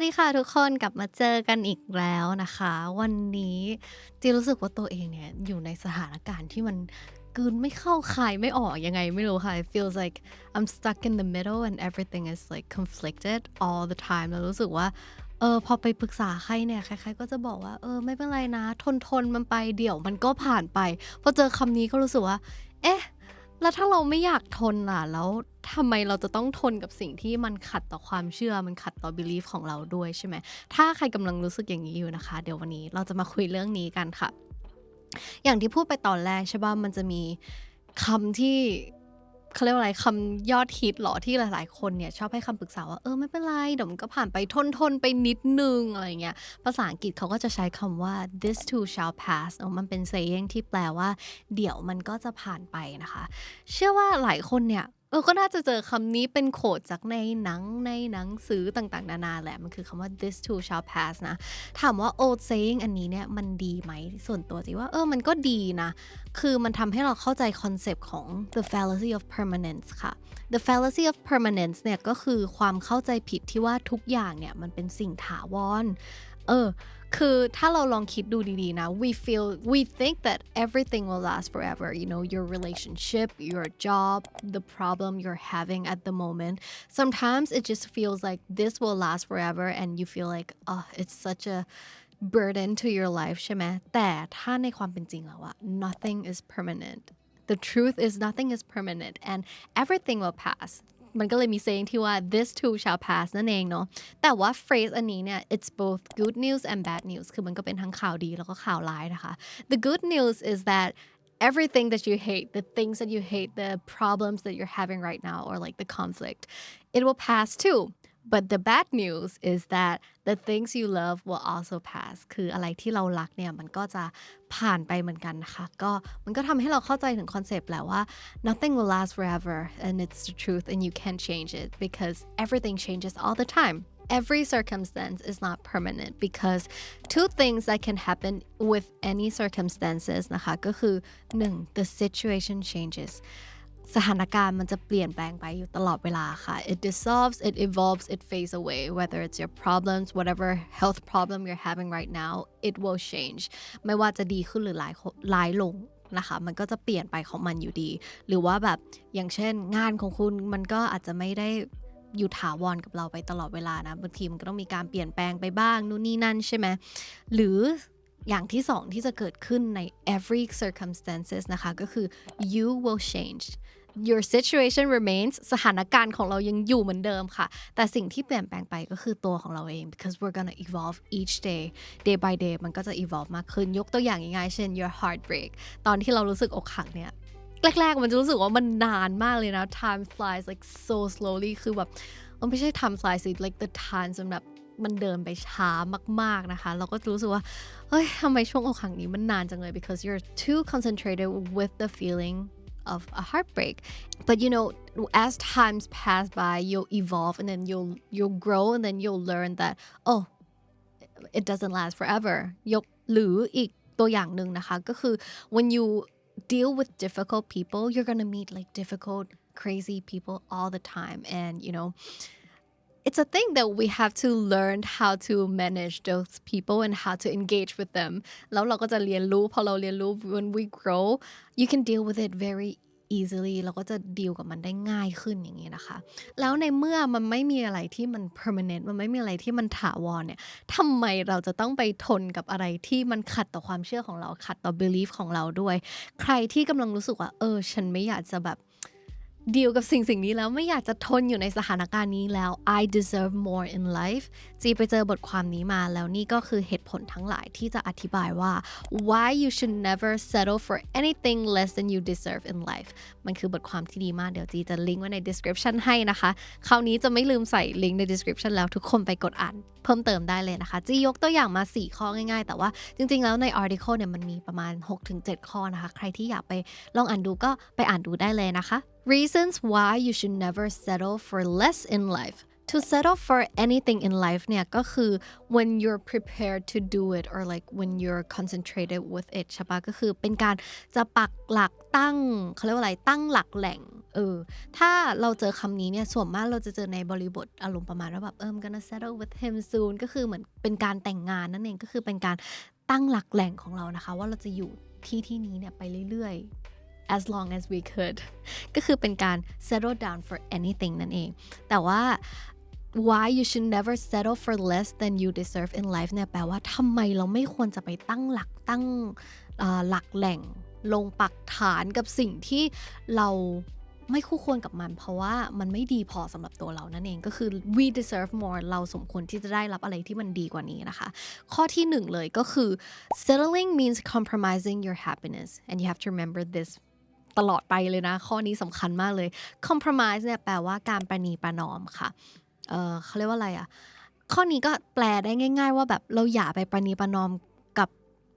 วัสดีค่ะทุกคนกลับมาเจอกันอีกแล้วนะคะ วันนี้จีรู้สึกว่าตัวเองเนี่ยอยู่ในสถานการณ์ที่มันกืนไม่เข้าคายไม่ออกยังไงไม่รู้ค่ะ it feels like I'm stuck in the middle and everything is like conflicted all the time แล้วรู้สึกว่าเออพอไปปรึกษาใครเนี่ยใครๆก็จะบอกว่าเออไม่เป็นไรนะ ทนทนมันไปเดี๋ยวมันก็ผ่านไปพอเจอคำนี้ก็รู้สึกว่า เอ๊ะ แล้วถ้าเราไม่อยากทนล่ะแล้ว ทำไมเราจะต้องทนกับสิ่งที่มันขัดต่อความเชื่อมันขัดต่อ belief ของเราด้วยใช่ไหมถ้าใครกำลังรู้สึกอย่างนี้อยู่นะคะ เดี๋ยววันนี้เราจะมาคุยเรื่องนี้กันค่ะ อย่างที่พูดไปตอนแรกใช่ป่ะมันจะมีคำที่เขาเรียกว่าอะไรคำยอดฮิตเหรอที่หลาย ๆ คนเนี่ยชอบให้คำปรึกษาว่าเออไม่เป็นไรเดี๋ยวมันก็ผ่านไปทนทนไปนิดนึงอะไรเงี้ยภาษาอังกฤษเขาก็จะใช้คำว่า this too shall pass นะมันเป็น saying ที่แปลว่า เดี๋ยวมันก็จะผ่านไปนะคะ เชื่อว่าหลายคนเนี่ย เออก็น่าจะเจอคำนี้เป็นโคดจากในหนังในหนังสือต่างๆ นานาแหละ มันคือคำว่า this too shall pass นะ ถามว่า old saying อันนี้เนี่ยมันดีไหม ส่วนตัวจีว่าเออมันก็ดีนะ คือมันทำให้เราเข้าใจคอนเซปต์ของ the fallacy of permanence ค่ะ the fallacy of permanence เนี่ยก็คือความเข้าใจผิดที่ว่าทุกอย่างเนี่ยมันเป็นสิ่งถาวร เออ คือถ้าเราลองคิดดูดีๆนะ we feel we think that everything will last forever you know your relationship your job the problem you're having at the moment sometimes it just feels like this will last forever and you feel like oh it's such a burden to your life ใช่ไหมแต่ถ้าในความเป็นจริงแล้วอะ nothing is permanent the truth is nothing is permanent and everything will pass มันก็เลยมี saying ที่ว่า this too shall pass นั่นเองเนาะแต่ว่า phrase อันนี้เนี่ย it's both good news and bad news คือมันก็เป็นทั้งข่าวดีแล้วก็ข่าวร้ายนะคะ the good news is that everything that you hate the things that you hate the problems that you're having right now or like the conflict it will pass too but the bad news is that the things you love will also pass คืออะไรที่เรารักเนี่ยมันก็จะผ่านไปเหมือนกันนะคะก็มันก็ทำให้เราเข้าใจถึงคอนเซปต์แหละว่า nothing will last forever and it's the truth and you can't change it because everything changes all the time every circumstance is not permanent because two things that can happen with any circumstances นะคะก็คือ 1. the situation changes สถานการณ์มันจะเปลี่ยนแปลงไปอยู่ตลอดเวลาค่ะ it dissolves it evolves it fades away whether it's your problems whatever health problem you're having right now it will change ไม่ว่าจะดีขึ้นหรือร้ายร้ายลงนะคะ มันก็จะเปลี่ยนไปของมันอยู่ดี หรือว่าแบบอย่างเช่นงานของคุณมันก็อาจจะไม่ได้อยู่ถาวรกับเราไปตลอดเวลานะบางทีมันก็ต้องมีการเปลี่ยนแปลงไปบ้างนู่นนี่นั่นใช่ไหมหรืออย่างที่สองที่จะเกิดขึ้นใน every circumstances นะคะ ก็คือ you will change your situation remains สถานการณ์ของเรายังอยู่เหมือนเดิมค่ะ แต่สิ่งที่เปลี่ยนแปลงไปก็คือตัวของเราเอง because we're gonna evolve each day day by day มันก็จะ evolve มากขึ้น ยกตัวอย่างง่ายๆเช่น your heartbreak ตอนที่เรารู้สึกอกหักเนี่ยแรกๆ มันจะรู้สึกว่ามันนานมากเลยนะ time flies like so slowly คือแบบมันไม่ใช่ time flies สิ like the time จนแบบมันเดินไปช้ามากๆนะคะ เราก็รู้สึกว่า เฮ้ยทำไมช่วงอกหักนี้มันนานจังเลย because you're too concentrated with the feeling of a heartbreak but you know as times pass by you'll evolve and then you'll you'll grow and then you'll learn that oh it doesn't last forever ยกหรืออีกตัวอย่างหนึ่งนะคะก็คือ when you deal with difficult people you're gonna meet like difficult crazy people all the time and you know It's a thing that we have to learn how to manage those people and how to engage with them แล้วเราก็จะเรียนรู้พอเราเรียนรู้ when we grow you can deal with it very easily เราก็จะดีลกับมันได้ง่ายขึ้นอย่างนี้นะคะ แล้วในเมื่อมันไม่มีอะไรที่มัน permanent มันไม่มีอะไรที่มันถาวรเนี่ยทำไมเราจะต้องไปทนกับอะไรที่มันขัดต่อความเชื่อของเราขัดต่อ belief ของเราด้วย ใครที่กำลังรู้สึกว่า เออ ฉันไม่อยากจะแบบ ดีลกับสิ่งสิ่งนี้แล้วไม่อยากจะทนอยู่ในสถานการณ์นี้แล้ว I deserve more in life จีไปเจอบทความนี้มาแล้วนี่ก็คือเหตุผลทั้งหลายที่จะอธิบายว่า why you should never settle for anything less than you deserve in life มันคือบทความที่ดีมาก เดี๋ยวจีจะลิงก์ไว้ใน description ให้นะคะ คราวนี้จะไม่ลืมใส่ลิงก์ใน description แล้วทุกคนไปกดอ่านเพิ่มเติมได้เลยนะคะ จียกตัวอย่างมา 4 ข้อง่ายๆ แต่ว่าจริงๆ แล้วใน article เนี่ยมันมีประมาณ 6-7 ข้อนะคะ ใครที่อยากไปลองอ่านดูก็ไปอ่านดูได้เลยนะคะ Reasons why you should never settle for less in life to settle for anything in life เนี่ยก็คือ when you're prepared to do it or like when you're concentrated with it ใช่ปะก็คือเป็นการจะปักหลักตั้งเขาเรียกว่าอะไรตั้งหลักแหล่งเออถ้าเราเจอคำนี้เนี่ยส่วนมากเราจะเจอในบริบทอารมณ์ประมาณว่าแบบเออ I'm gonna settle with him soon ก็คือเหมือนเป็นการแต่งงานนั่นเองก็คือเป็นการตั้งหลักแหล่งของเรานะคะ ว่าเราจะอยู่ที่ที่นี้เนี่ยไปเรื่อย as long as we could ก็คือเป็นการ settle down for anything นั่นเอง แต่ว่า why you should never settle for less than you deserve in life เนี่ยแปลว่าทำไมเราไม่ควรจะไปตั้งหลักตั้งหลักแหล่ง ลงปักฐานกับสิ่งที่เราไม่คู่ควรกับมัน เพราะว่ามันไม่ดีพอสำหรับตัวเรานั่นเองก็คือ we deserve more เราสมควรที่จะได้รับอะไรที่มันดีกว่านี้นะคะ ข้อที่หนึ่งเลยก็คือ settling means compromising your happiness and you have to remember this ตลอดไปเลยนะ ข้อนี้สำคัญมากเลย compromise เนี่ยแปลว่าการประนีประนอมค่ะเออเขาเรียกว่าอะไรอะข้อนี้ก็แปลได้ง่าย ๆ ว่าแบบเราอย่าไปประนีประนอมกับ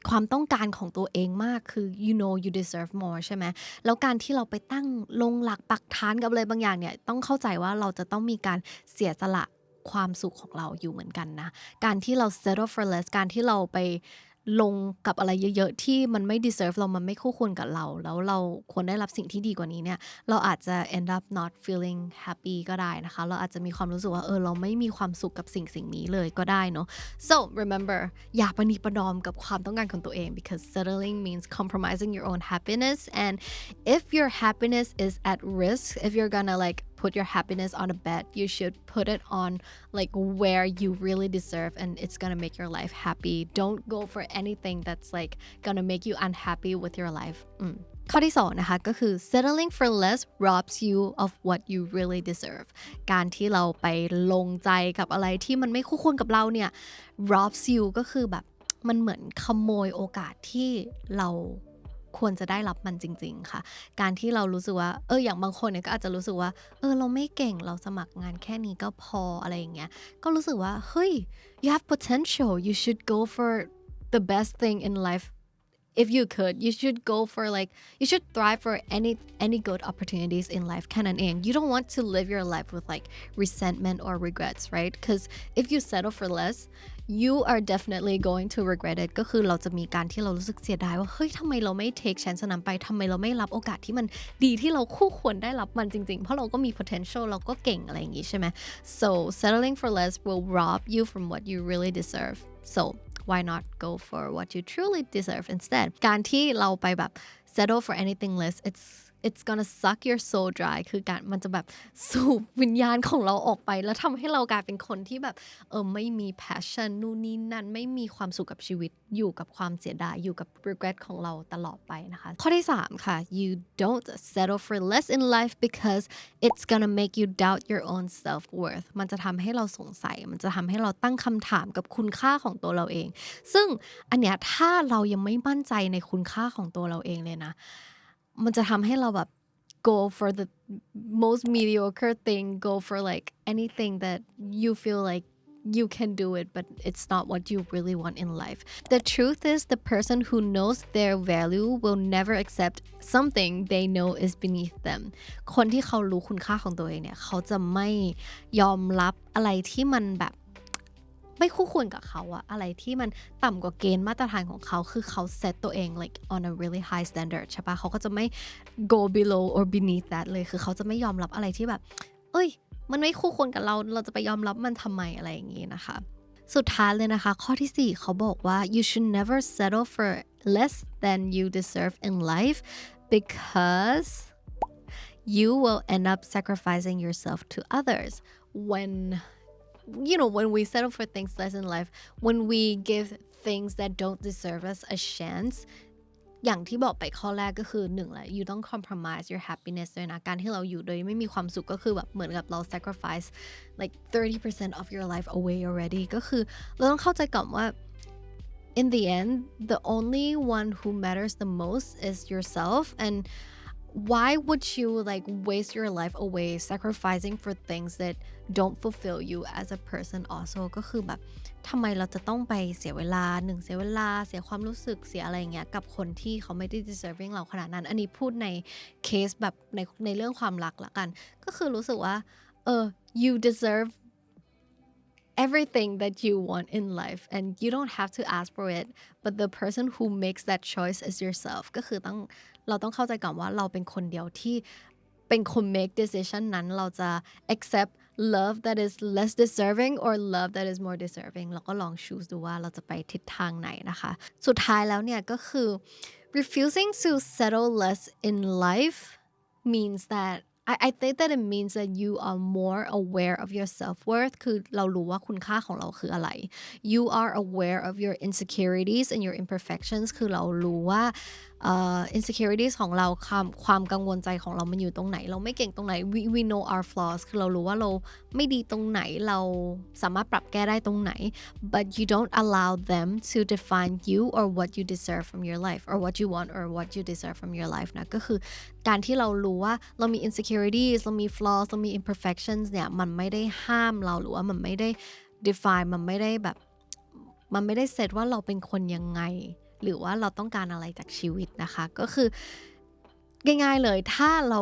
ความต้องการของตัวเองมากคือ you know you deserve more ใช่ไหมแล้วการที่เราไปตั้งลงหลักปักฐานกับอะไรบางอย่างเนี่ยต้องเข้าใจว่าเราจะต้องมีการเสียสละความสุขของเราอยู่เหมือนกันนะ การที่เรา settle for less การที่เราไป ลงกับอะไรเยอะ ๆ ที่มันไม่ deserve เรา มันไม่คู่ควรกับเรา แล้วเราควรได้รับสิ่งที่ดีกว่านี้เนี่ย เราอาจจะ end up not feeling happy ก็ได้นะคะ เราอาจจะมีความรู้สึกว่า เออ เราไม่มีความสุขกับสิ่งสิ่งนี้เลยก็ได้เนาะ so remember อย่าประนีประนอมกับความต้องการของตัวเอง because settling means compromising your own happiness and if your happiness is at risk if you're gonna like put your happiness on a bet you should put it on like where you really deserve and it's gonna make your life happy don't go for anything that's like gonna make you unhappy with your life อืมข้อที่สองนะคะก็คือ settling for less robs you of what you really deserve การที่เราไปลงใจกับอะไรที่มันไม่คู่ควรกับเราเนี่ย robs you ก็คือแบบมันเหมือนขโมยโอกาสที่เรา ควรจะได้รับมันจริง ๆ ค่ะ การที่เรารู้สึกว่า เอออย่างบางคนเนี่ยก็อาจจะรู้สึกว่า เออเราไม่เก่งเราสมัครงานแค่นี้ก็พออะไรอย่างเงี้ย ก็รู้สึกว่า เฮ้ย you have potential you should go for the best thing in life if you could you should go for like you should thrive for any any good opportunities in life แค่นั้นเอง you don't want to live your life with like resentment or regrets right because if you settle for less you are definitely going to regret it ก็คือเราจะมีการที่เรารู้สึกเสียดายว่า เฮ้ยทำไมเราไม่ take chance นั้นไปทำไมเราไม่รับโอกาสที่มันดีที่เราคู่ควรได้รับมันจริง ๆ เพราะเราก็มี potential เราก็เก่งอะไรอย่างงี้ใช่ไหม so settling for less will rob you from what you really deserve so why not go for what you truly deserve instead การที่เราไปแบบ settle for anything less it's it's gonna suck your soul dry คือการมันจะแบบสูบวิญญาณของเราออกไป แล้วทำให้เรากลายเป็นคนที่แบบเออไม่มี passion นู่นนี่นั่นไม่มีความสุขกับชีวิตอยู่กับความเสียดายอยู่กับ regret ของเราตลอดไปนะคะ ข้อที่ 3 ค่ะ you don't settle for less in life because it's gonna make you doubt your own self worth มันจะทำให้เราสงสัย มันจะทำให้เราตั้งคำถามกับคุณค่าของตัวเราเอง ซึ่งอันเนี้ยถ้าเรายังไม่มั่นใจในคุณค่าของตัวเราเองเลยนะ มันจะทำให้เราแบบ go for the most mediocre thing go for like anything that you feel like you can do it but it's not what you really want in life the truth is the person who knows their value will never accept something they know is beneath them คนที่เขารู้คุณค่าของตัวเองเนี่ย เขาจะไม่ยอมรับอะไรที่มันแบบ ไม่คู่ควรกับเขาอะอะไรที่มันต่ำกว่าเกณฑ์มาตรฐานของเขาคือเขา set ตัวเอง like on a really high standard ใช่ปะเขาก็จะไม่ go below or beneath that เลยคือเขาจะไม่ยอมรับอะไรที่แบบ เอ้ย มันไม่คู่ควรกับเราเราจะไปยอมรับมันทำไมอะไรอย่างงี้นะคะสุดท้ายเลยนะคะ ข้อที่ 4 เขาบอกว่า you should never settle for less than you deserve in life because you will end up sacrificing yourself to others when you know when we settle for things less in life when we give things that don't deserve us a chance อย่างที่บอกไปข้อแรกก็คือหนึ่งแหละ you ต้อง compromise your happiness ด้วยนะ การที่เราอยู่โดยไม่มีความสุขก็คือแบบเหมือนกับเรา sacrifice like 30% of your life away already ก็คือเราต้องเข้าใจก่อนว่า in the end the only one who matters the most is yourself and why would you like waste your life away sacrificing for things that don't fulfill you as a person also ก็คือแบบทำไมเราจะต้องไปเสียเวลาหนึ่งเสียเวลาเสียความรู้สึกเสียอะไรเงี้ยกับคนที่เขาไม่ได้ deserving เราขนาดนั้น อันนี้พูดในเคสแบบในในเรื่องความรักละกัน ก็คือรู้สึกว่าเออ you deserve everything that you want in life and you don't have to ask for it but the person who makes that choice is yourself ก็คือต้องเราต้องเข้าใจก่อนว่าเราเป็นคนเดียวที่เป็นคน make decision นั้นเราจะ accept love that is less deserving or love that is more deserving แล้วก็ลอง choose ดูว่าเราจะไปทิศทางไหนนะคะ สุดท้ายแล้วเนี่ยก็คือ refusing to settle less in life means that I, I think that it means that you are more aware of your self-worth คือเรารู้ว่าคุณค่าของเราคืออะไร you are aware of your insecurities and your imperfections คือเรารู้ว่า uh, insecurities ของเราความความกังวลใจของเรามันอยู่ตรงไหน เราไม่เก่งตรงไหน we, we know our flaws คือเรารู้ว่าเราไม่ดีตรงไหนเราสามารถปรับแก้ได้ตรงไหน but you don't allow them to define you or what you deserve from your life or what you want or what you deserve from your life นะก็คือการที่เรารู้ว่าเรามี insecurities เรามี flaws เรามี imperfections เนี่ยมันไม่ได้ห้ามเราหรือว่ามันไม่ได้ define มันไม่ได้แบบ มันไม่ได้เซตว่าเราเป็นคนยังไง หรือว่าเราต้องการอะไรจากชีวิตนะคะ ก็คือง่ายๆเลยถ้าเรา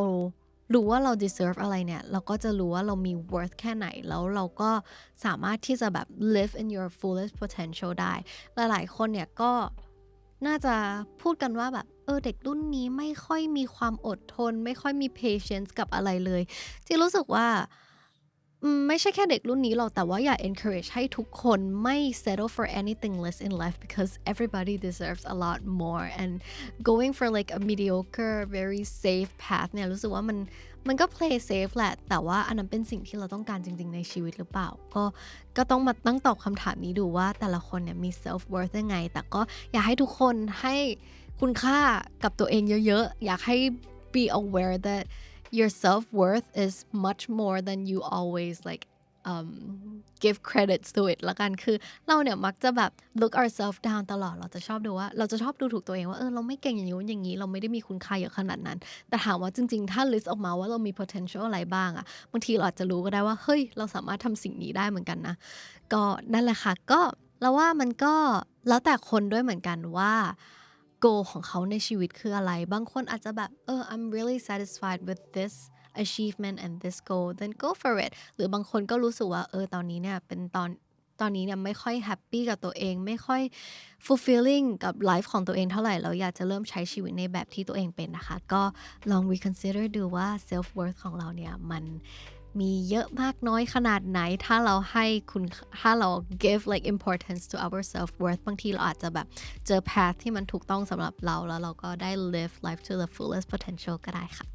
รู้ว่าเรา deserve อะไรเนี่ย เราก็จะรู้ว่าเรามี worth แค่ไหน แล้วเราก็สามารถที่จะแบบ live in your fullest potential ได้ หลายๆคนเนี่ยก็น่าจะพูดกันว่าแบบ เออเด็กรุ่นนี้ไม่ค่อยมีความอดทน ไม่ค่อยมี patience กับอะไรเลย ที่รู้สึกว่า ไม่ใช่แค่เด็กรุ่นนี้หรอก แต่ว่าอยาก encourage ให้ทุกคนไม่ settle for anything less in life because everybody deserves a lot more and going for like a mediocre very safe path เนี่ยรู้สึกว่ามันมันก็ play safe แหละ แต่ว่าอันนั้นเป็นสิ่งที่เราต้องการจริง ๆ ในชีวิตหรือเปล่า ก็ก็ต้องมาตั้งตอบคำถามนี้ดูว่าแต่ละคนเนี่ยมี self worth ยังไง แต่ก็อยากให้ทุกคนให้คุณค่ากับตัวเองเยอะ ๆ อยากให้ be aware that your self-worth is much more than you always like um, give credits to it ละกันคือเราเนี่ยมักจะแบบ look ourselves down ตลอดเราจะชอบดูว่า เราจะชอบดูถูกตัวเองว่าเออเราไม่เก่งอย่างนี้อย่างนี้ เราไม่ได้มีคุณค่าเยอะขนาดนั้น แต่ถามว่าจริง ๆ ถ้า list ออกมาว่าเรามี potential อะไรบ้างอะบางทีเราอาจจะรู้ก็ได้ว่า เฮ้ย เราสามารถทำสิ่งนี้ได้เหมือนกันนะ ก็นั่นแหละค่ะ ก็เราว่ามันก็แล้วแต่คนด้วยเหมือนกันว่า goal ของเขาในชีวิตคืออะไร บางคนอาจจะแบบเออ I'm really satisfied with this achievement and this goal then go for it หรือบางคนก็รู้สึกว่าเออตอนนี้เนี่ยเป็นตอนตอนนี้เนี่ยไม่ค่อยแฮปปี้กับตัวเอง ไม่ค่อย fulfilling กับไลฟ์ของตัวเองเท่าไหร่เราอยากจะเริ่มใช้ชีวิตในแบบที่ตัวเองเป็นนะคะ ก็ลอง reconsider ดูว่า self worth ของเราเนี่ยมัน มีเยอะมากน้อยขนาดไหน ถ้าเราให้คุณถ้าเรา give like importance to our self worth บางทีเราอาจจะแบบเจอ path ที่มันถูกต้องสำหรับเราแล้วเราก็ได้ live life to the fullest potential ก็ได้ค่ะ